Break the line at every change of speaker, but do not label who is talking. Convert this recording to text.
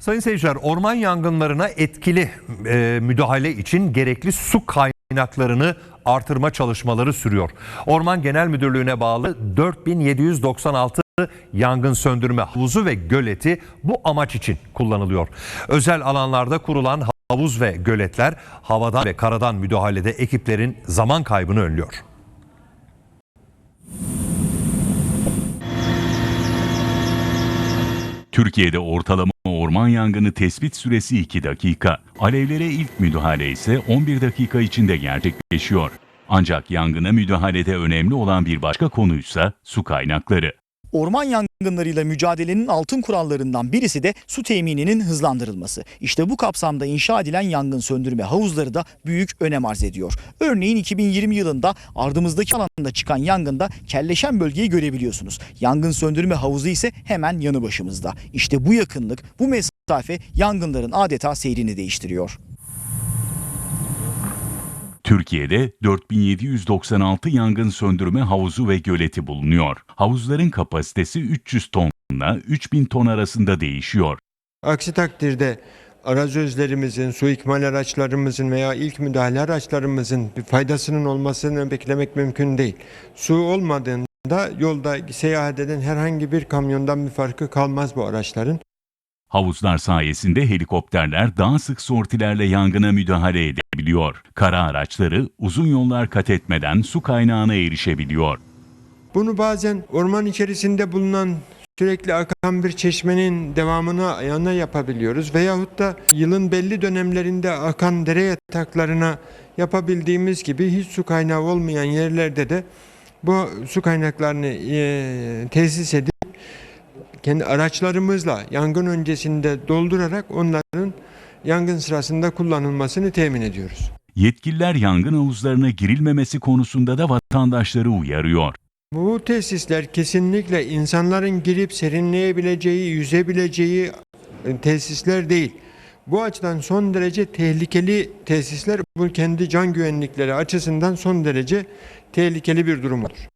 Sayın seyirciler orman yangınlarına etkili e, müdahale için gerekli su kaynaklarını artırma çalışmaları sürüyor. Orman Genel Müdürlüğü'ne bağlı 4796 yangın söndürme havuzu ve göleti bu amaç için kullanılıyor. Özel alanlarda kurulan havuz ve göletler havadan ve karadan müdahalede ekiplerin zaman kaybını önlüyor.
Türkiye'de ortalama orman yangını tespit süresi 2 dakika. Alevlere ilk müdahale ise 11 dakika içinde gerçekleşiyor. Ancak yangına müdahalede önemli olan bir başka konuysa su kaynakları.
Orman yangınlarıyla mücadelenin altın kurallarından birisi de su temininin hızlandırılması. İşte bu kapsamda inşa edilen yangın söndürme havuzları da büyük önem arz ediyor. Örneğin 2020 yılında ardımızdaki alanda çıkan yangında kelleşen bölgeyi görebiliyorsunuz. Yangın söndürme havuzu ise hemen yanı başımızda. İşte bu yakınlık, bu mesafe yangınların adeta seyrini değiştiriyor.
Türkiye'de 4796 yangın söndürme havuzu ve göleti bulunuyor. Havuzların kapasitesi 300 tonla 3000 ton arasında değişiyor.
Aksi takdirde arazözlerimizin, su ikmal araçlarımızın veya ilk müdahale araçlarımızın bir faydasının olmasını beklemek mümkün değil. Su olmadığında yolda seyahat eden herhangi bir kamyondan bir farkı kalmaz bu araçların.
Havuzlar sayesinde helikopterler daha sık sortilerle yangına müdahale edebiliyor. Kara araçları uzun yollar kat etmeden su kaynağına erişebiliyor.
Bunu bazen orman içerisinde bulunan sürekli akan bir çeşmenin devamına yana yapabiliyoruz. Veyahut da yılın belli dönemlerinde akan dere yataklarına yapabildiğimiz gibi hiç su kaynağı olmayan yerlerde de bu su kaynaklarını eee, tesis edip kendi araçlarımızla yangın öncesinde doldurarak onların yangın sırasında kullanılmasını temin ediyoruz.
Yetkililer yangın havuzlarına girilmemesi konusunda da vatandaşları uyarıyor.
Bu tesisler kesinlikle insanların girip serinleyebileceği, yüzebileceği e, tesisler değil. Bu açıdan son derece tehlikeli tesisler bu kendi can güvenlikleri açısından son derece tehlikeli bir durumdur.